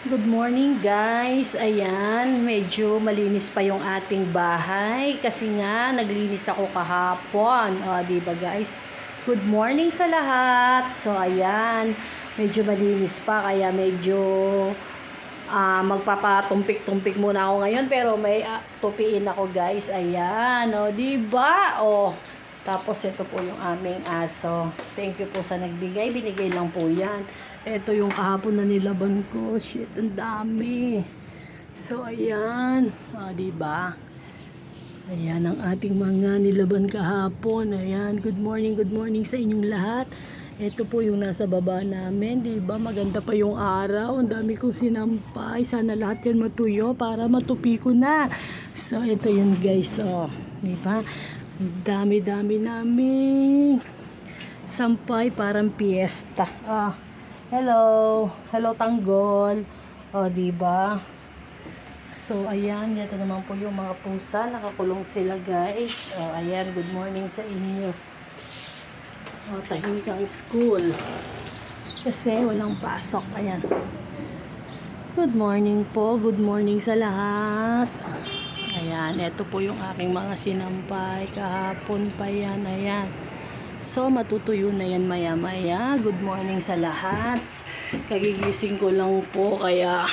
Good morning guys. Ayan, medyo malinis pa yung ating bahay kasi nga naglinis ako kahapon. O, di ba guys? Good morning sa lahat. So ayan, medyo malinis pa kaya medyo ah magpapatumpik-tumpik muna ako ngayon pero may ah, tupiin ako guys. Ayan, o di ba? O tapos ito po yung aming aso. Thank you po sa nagbigay. Binigay lang po yan. Ito yung kahapon na nilaban ko. Shit, ang dami. So, ayan. O, di ba? Ayan ang ating mga nilaban kahapon. Ayan, good morning, good morning sa inyong lahat. Ito po yung nasa baba namin, di ba? Maganda pa yung araw. Ang dami kong sinampay. Sana lahat yan matuyo para matupi ko na. So, ito yun guys. Oh, di ba? Ang Dami-dami namin. Sampay parang piyesta. Ah, hello. Hello, Tanggol. O, di ba? So, ayan, ito naman po yung mga pusa. Nakakulong sila, guys. O, ayan, good morning sa inyo. O, tahimik ang school. Kasi walang pasok. Ayan. Good morning po. Good morning sa lahat. Ayan, ito po yung aking mga sinampay. Kahapon pa yan. Ayan. So, matutuyo na yan maya-maya. Good morning sa lahat. Kagigising ko lang po, kaya...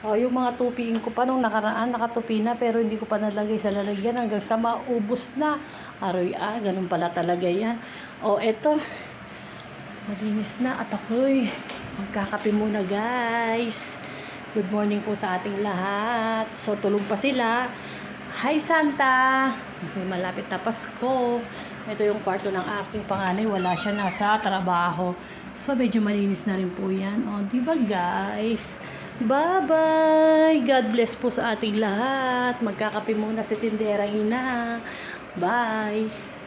Oh, yung mga tupiin ko pa nung nakaraan, nakatupi na, pero hindi ko pa nalagay sa lalagyan hanggang sa maubos na. Aroy, ah, ganun pala talaga yan. Oh, eto. Malinis na at ako'y magkakape muna, guys. Good morning po sa ating lahat. So, tulog pa sila. Hi, Santa! Malapit na Pasko. Ito yung kwarto ng aking panganay. Wala siya nasa trabaho. So, medyo malinis na rin po yan. O, di ba guys? Bye-bye! God bless po sa ating lahat. Magkakape muna si Tindera Ina. Bye!